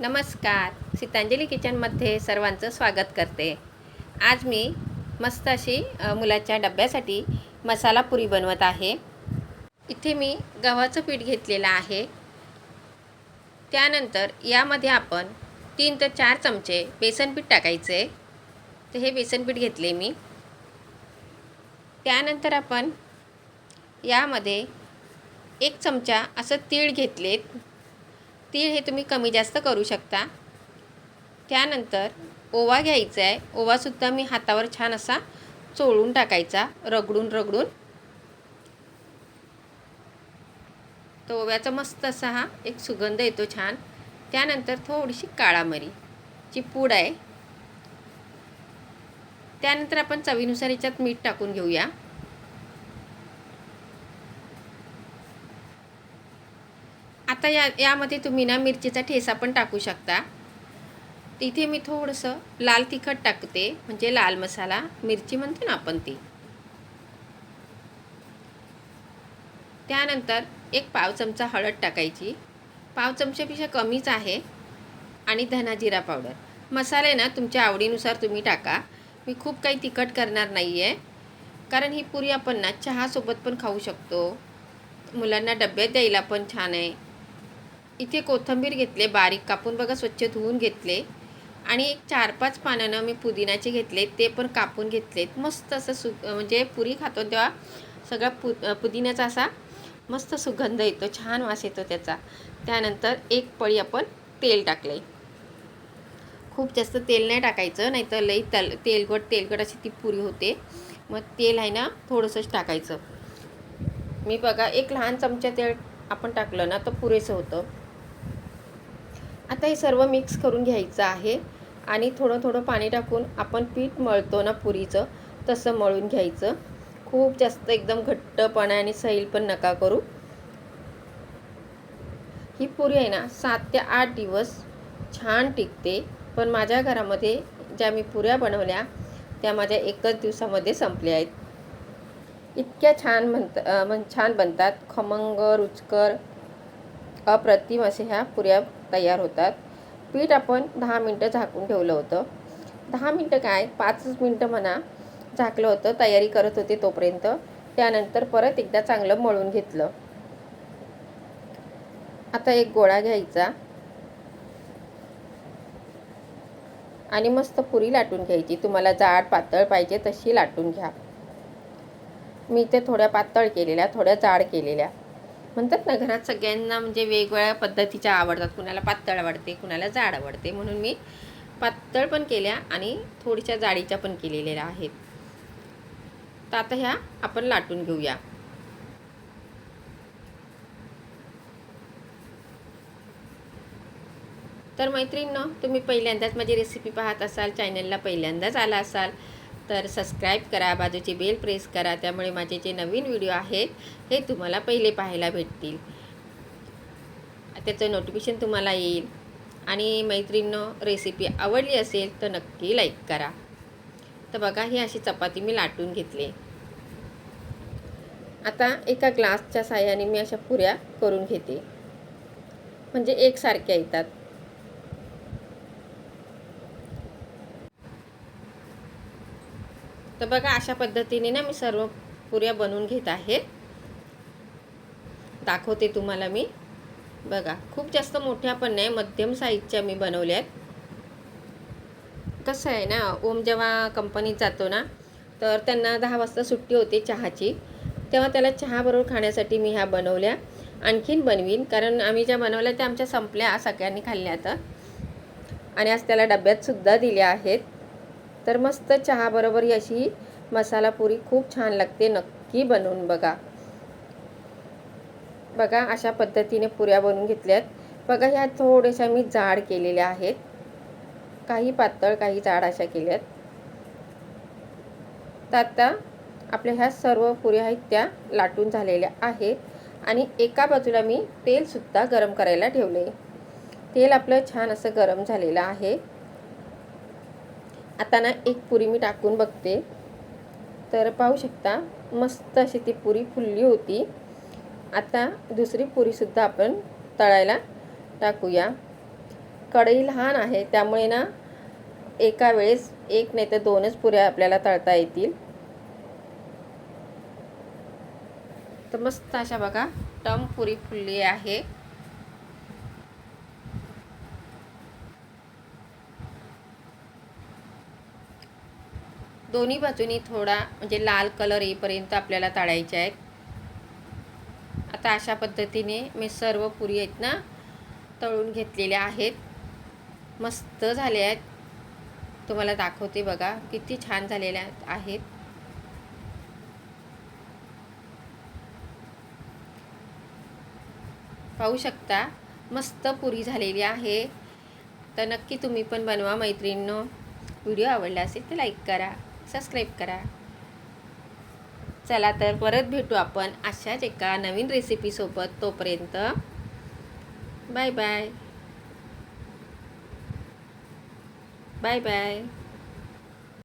नमस्कार. सीतांजली किचनमध्ये सर्वांचं स्वागत करते. आज मी मस्त अशी मुलाच्या डब्यासाठी मसाला पुरी बनवत आहे. इथे मी गव्हाचं पीठ घेतलेलं आहे. त्यानंतर यामध्ये आपण तीन ते चार चमचे बेसन पीठ टाकायचे. तर हे बेसन पीठ घेतले मी. त्यानंतर आपण यामध्ये एक चमचा असं तीळ घेतलेत. तीळ हे तुम्ही कमी जास्त करू शकता. त्यानंतर ओवा घ्यायचा आहे. ओवासुद्धा मी हातावर छान असा चोळून टाकायचा रगडून रगडून. तो ओव्याचा मस्त असा हा एक सुगंध येतो छान. त्यानंतर थोडीशी काळा मरी ची पूड आहे. त्यानंतर आपण चवीनुसार याच्यात मीठ टाकून घेऊया. आता या यामध्ये तुम्ही ना मिरचीचा ठेसा पण टाकू शकता. तिथे मी थोडंसं लाल तिखट टाकते म्हणजे लाल मसाला मिरची म्हणतो ना आपण ती. त्यानंतर एक पाव चमचा हळद टाकायची. पाव चमच्यापेक्षा कमीच आहे. आणि धना जिरा पावडर. मसाले ना तुमच्या आवडीनुसार तुम्ही टाका. मी खूप काही तिखट करणार नाही आहे कारण ही पुरी आपण ना चहासोबत पण खाऊ शकतो. मुलांना डब्यात द्यायला पण छान आहे. इथे कोथिंबीर घेतले बारीक कापून बघा स्वच्छ धुवून घेतले. आणि एक चार पाच पानानं मी पुदिनाचे घेतले ते पण कापून घेतलेत मस्त असं सु म्हणजे पुरी खातो तेव्हा सगळा पु पुदिन्याचा असा मस्त सुगंध येतो छान वास येतो त्याचा. त्यानंतर एक पळी आपण तेल टाकले. खूप जास्त तेल नाही टाकायचं नाहीतर लई तल तेलकट तेलकट अशी ती पुरी होते. मग तेल आहे ना थोडंसंच टाकायचं. मी बघा एक लहान चमचा तेल आपण टाकलं ना तर पुरेसं होतं. आता हे सर्व मिक्स करून घ्यायचं आहे. आणि थोडं थोडं पाणी टाकून आपण पीठ मळतो ना पुरीचं तसं मळून घ्यायचं. खूप जास्त एकदम घट्टपणा आणि सैल पण नका करू. ही पुरी आहे ना सात ते आठ दिवस छान टिकते. पण माझ्या घरामध्ये ज्या मी पुऱ्या बनवल्या त्या माझ्या एकच दिवसामध्ये संपल्या आहेत. इतक्या छान म्हणत म्हण छान बनतात. खमंग रुचकर अप्रतिम असे ह्या पुऱ्या तयार होतात. पीठ आपण दहा मिनटं झाकून ठेवलं होतं. दहा मिनटं काय? पाचच मिनटं म्हणा झाकलं होतं तयारी करत होते तोपर्यंत. त्यानंतर परत एकदा चांगलं मळून घेतलं. आता एक गोळा घ्यायचा. आणि मस्त पुरी लाटून घ्यायची. तुम्हाला जाड पातळ पाहिजे तशी लाटून घ्या. मी ते थोड्या पातळ केलेल्या थोड्या जाड केलेल्या. म्हणतात ना घरात सगळ्यांना म्हणजे वेगवेगळ्या पद्धतीच्या आवडतात. कुणाला पातळ आवडते कुणाला जाड आवडते. म्हणून मी पातळ पण केल्या आणि थोडीशा जाडीच्या पण केलेल्या आहेत. तर आता ह्या आपण लाटून घेऊया. तर मैत्रिणीनं तुम्ही पहिल्यांदाच माझी रेसिपी पाहत असाल चॅनलला पहिल्यांदाच आला असाल तर सबस्क्राईब करा बाजूची बेल प्रेस करा त्यामुळे माझे जे नवीन व्हिडिओ आहेत हे तुम्हाला पहिले पाहायला भेटतील. त्याचं नोटिफिकेशन तुम्हाला येईल. आणि मैत्रिणींनो रेसिपी आवडली असेल तर नक्की लाईक करा. तर बघा ही अशी चपाती मी लाटून घेतली. आता एका ग्लासच्या साह्याने मी अशा पुऱ्या करून घेते. म्हणजे एकसारख्या येतात. तर बघा अशा पद्धतीने ना मी सर्व पुऱ्या बनवून घेत आहे. दाखवते तुम्हाला मी. बघा खूप जास्त मोठ्या पण नाही मध्यम साईजच्या मी बनवल्यात कसं आहे ना ओम जेव्हा कंपनीत जातो ना तर त्यांना दहा वाजता सुट्टी होते चहाची. तेव्हा त्याला चहाबरोबर खाण्यासाठी मी ह्या बनवल्या. आणखीन बनवीन कारण आम्ही ज्या बनवल्या त्या आमच्या संपल्या सगळ्यांनी खाल्ल्या आता. आणि आज त्याला डब्यातसुद्धा दिल्या आहेत. तर मस्त चहाबरोबर ही अशी मसाला पुरी खूप छान लागते नक्की बनवून बघा. बघा अशा पद्धतीने पुऱ्या बनवून घेतल्यात. बघा ह्या थोड्याशा मी जाड केलेल्या आहेत. काही पातळ काही जाड अशा केल्यात. तर आता आपल्या ह्या सर्व पुऱ्या आहेत त्या लाटून झालेल्या आहेत. आणि एका बाजूला मी तेलसुद्धा गरम करायला ठेवले तेल आपलं छान असं गरम झालेलं आहे. आता ना एक पुरी मी टाकून बघते. तर पाहू शकता मस्त अशी ती पुरी फुलली होती. आता दुसरी पुरीसुद्धा आपण तळायला टाकूया. कढई लहान आहे त्यामुळे ना एका वेळेस एक नाही तर दोनच पुऱ्या आपल्याला तळता येतील. तर मस्त अशा बघा टम पुरी फुलली आहे. दोन्ही बाजूनी थोडा म्हणजे लाल कलर येईपर्यंत आपल्याला तळायचे आहेत. आता अशा पद्धतीने मी सर्व पुरी आहेत ना तळून घेतलेल्या आहेत. मस्त झाले आहेत. तुम्हाला दाखवते बघा किती छान झालेल्या आहेत. पाहू शकता मस्त पुरी झालेली आहे. तर नक्की तुम्ही पण बनवा मैत्रिणींनो. व्हिडिओ आवडला असेल तर लाईक करा. सबस्क्राईब करा. चला तर परत भेटू आपण अशाच एका नवीन रेसिपीसोबत तोपर्यंत बाय बाय बाय बाय